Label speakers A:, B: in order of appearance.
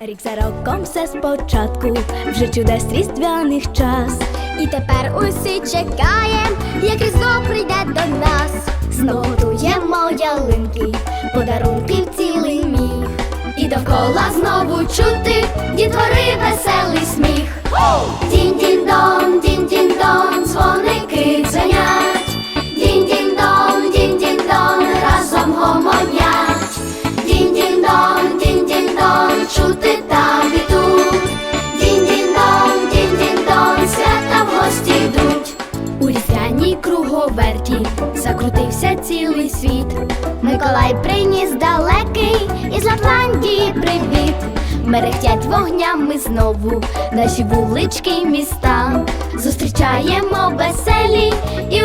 A: Рік за роком все спочатку, вже чудес різдвяних час.
B: І тепер усі чекаєм, як різдво прийде до нас.
A: Знову туємо ялинки, подарунків цілий міг.
B: І довкола знову чути дітвори
A: круговерті закрутився цілий світ.
B: Миколай приніс далекий із Лапландії привіт.
A: Мерехтять вогнями знову наші вулички й міста. Зустрічаємо веселі і